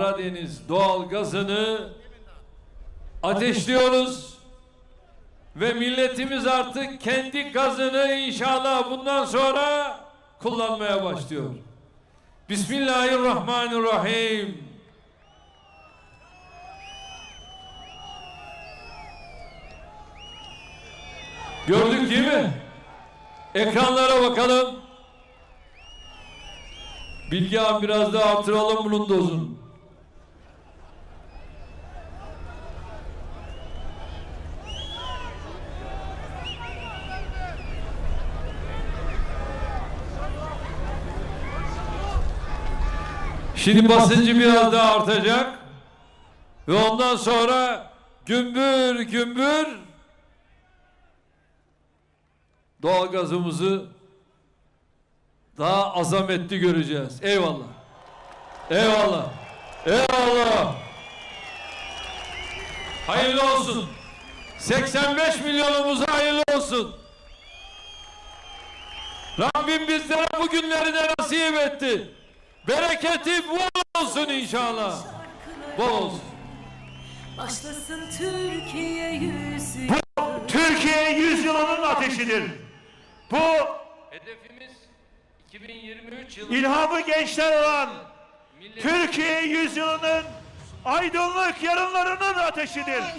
Karadeniz doğal gazını ateşliyoruz ve milletimiz artık kendi gazını inşallah bundan sonra kullanmaya başlıyor. Bismillahirrahmanirrahim. Gördük değil mi? Ekranlara bakalım. Bilgi biraz daha artıralım bunun dozunu. Şimdi basıncı biraz daha artacak. Ve ondan sonra gümbür gümbür doğalgazımızı daha azametli göreceğiz. Eyvallah. Eyvallah. Eyvallah. Hayırlı olsun. 85 milyonumuza hayırlı olsun. Rabbim bizlere bu günleri de nasip etti. Bereketi bol olsun inşallah. Bol olsun. Başlasın Türkiye yüzü Türkiye yüzyılının ateşidir. Bu Hedefimiz 2023 yılı ilhamı gençler olan Türkiye yüzyılının aydınlık yarınlarının ateşidir.